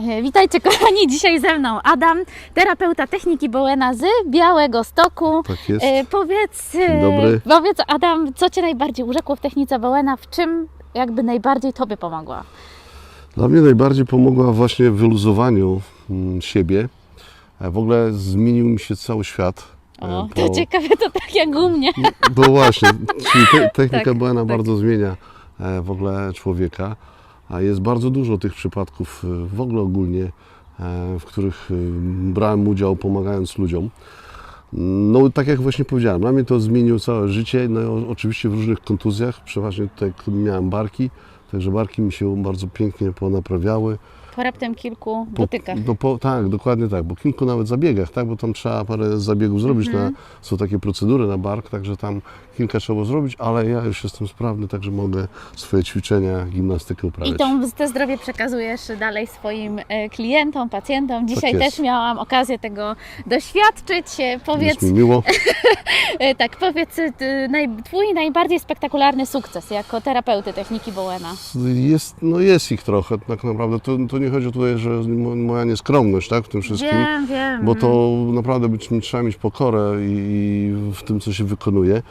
E, Witajcie kochani, dzisiaj ze mną Adam, terapeuta techniki Bowena z Białego Stoku. Tak jest. E, powiedz, e, dobry. powiedz Adam, co Cię najbardziej urzekło w technice Bowena, w czym jakby najbardziej Tobie pomogła? Dla mnie najbardziej pomogła właśnie w wyluzowaniu mm, siebie. W ogóle zmienił mi się cały świat. O, po- to ciekawe, to tak jak u mnie. Bo właśnie, czyli te, technika Tak, BNA tak. bardzo zmienia w ogóle człowieka, a jest bardzo dużo tych przypadków e, w ogóle ogólnie, e, w których e, brałem udział pomagając ludziom. No tak jak właśnie powiedziałem, dla mnie to zmieniło całe życie, no oczywiście w różnych kontuzjach, przeważnie tutaj miałem barki, także barki mi się bardzo pięknie ponaprawiały. Po raptem kilku Po, dotykach. no, po, tak, dokładnie tak, bo kilku nawet zabiegach, tak, bo tam trzeba parę zabiegów zrobić, Mhm. na, są takie procedury na bark, także tam kilka trzeba zrobić, ale ja już jestem sprawny, także mogę swoje ćwiczenia, gimnastykę I uprawiać. tą, te zdrowie przekazujesz dalej swoim e, klientom, pacjentom. Dzisiaj Tak też miałam okazję tego doświadczyć. E, Powiedz, Jest mi miło. E, Tak, powiedz, naj, Twój najbardziej spektakularny sukces jako terapeuty techniki Bowena. Jest, no jest ich trochę, tak naprawdę. To, to nie chodzi o to, że mo- moja nieskromność, tak, w tym wszystkim. Wiem, wiem. bo to naprawdę być, trzeba mieć pokorę i, i w tym, co się wykonuje.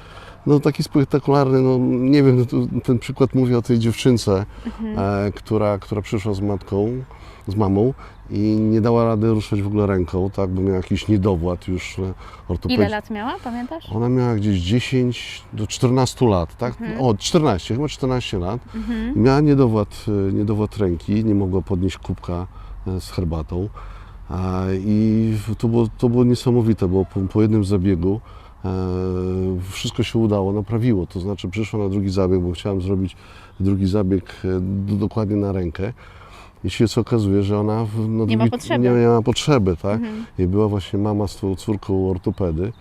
No taki spektakularny, no nie wiem, ten przykład mówi o tej dziewczynce, e, która, która przyszła z matką, z mamą i nie dała rady ruszać w ogóle ręką, tak, bo miała jakiś niedowład już e, Ile ortopedii. lat miała, pamiętasz? Ona miała gdzieś 10 do 14 lat, tak? O, 14, chyba 14 lat. Mhm. Miała niedowład, e, niedowład ręki, nie mogła podnieść kubka e, z herbatą. I to było, to było niesamowite, bo po, po jednym zabiegu wszystko się udało, naprawiło. To znaczy przyszła na drugi zabieg, bo chciałem zrobić drugi zabieg e, do, dokładnie na rękę. I się co okazuje, że ona w, na Nie ma potrzeby. nie miała potrzeby, tak? Mhm. I była właśnie mama z tą córką ortopedy.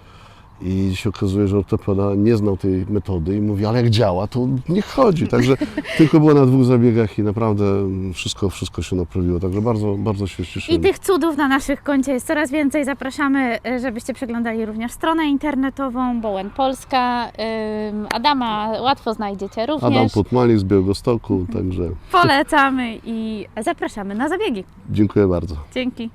I się okazuje, że ortopeda nie znał tej metody i mówi, ale jak działa, to niech chodzi. Także tylko była na dwóch zabiegach i naprawdę wszystko, wszystko się naprawiło. Także bardzo, bardzo się I cieszymy. tych cudów na naszych koncie jest coraz więcej. Zapraszamy, e, żebyście przeglądali również stronę internetową Bowen Polska. Adama łatwo znajdziecie Adam również. Putmalik z Białegostoku, także Polecamy i zapraszamy na zabiegi. dziękuję bardzo. Dzięki.